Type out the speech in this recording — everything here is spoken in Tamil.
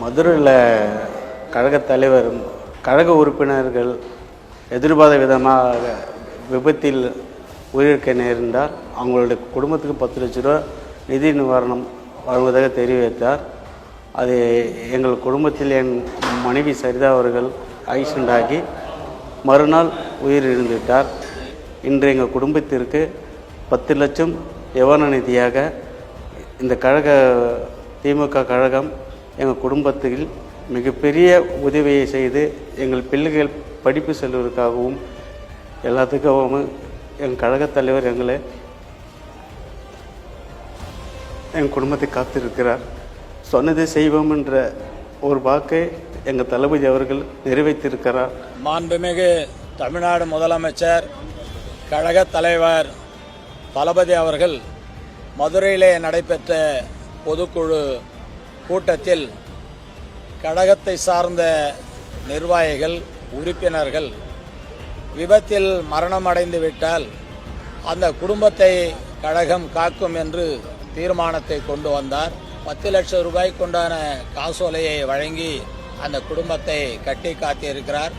மதுரையில் கழக தலைவர் கழக உறுப்பினர்கள் எதிர்பாராத விதமாக விபத்தில் உயிரிழக்க நேர்ந்தால் அவங்களுடைய குடும்பத்துக்கு பத்து லட்ச ரூபா நிதி நிவாரணம் வழங்குவதாக தெரிவித்தார். அது எங்கள் குடும்பத்தில் என் மனைவி சரிதா அவர்கள் ஆக்சிடெண்ட் ஆகி மறுநாள் உயிரிழந்துவிட்டார். இன்று எங்கள் குடும்பத்திற்கு பத்து லட்சம் யவன நிதியாக இந்த கழக திமுக கழகம் எங்கள் குடும்பத்தில் மிகப்பெரிய உதவியை செய்து எங்கள் பிள்ளைகள் படிப்பு செல்வதற்காகவும் எல்லாத்துக்காகவும் எங்கள் கழகத் தலைவர் எங்களை எங்கள் குடும்பத்தை காத்திருக்கிறார். சொன்னதை செய்வோம் என்ற ஒரு வாக்கை எங்கள் தளபதி அவர்கள் நிறைவேற்றிருக்கிறார். மாண்புமிகு தமிழ்நாடு முதலமைச்சர் கழக தலைவர் தளபதி அவர்கள் மதுரையிலே நடைபெற்ற பொதுக்குழு கூட்டத்தில் கழகத்தை சார்ந்த நிர்வாகிகள் உறுப்பினர்கள் விபத்தில் மரணமடைந்து விட்டால் அந்த குடும்பத்தை கழகம் காக்கும் என்று தீர்மானத்தை கொண்டு வந்தார். பத்து லட்சம் ரூபாய்க்குண்டான காசோலையை வழங்கி அந்த குடும்பத்தை கட்டி காத்திருக்கிறார்.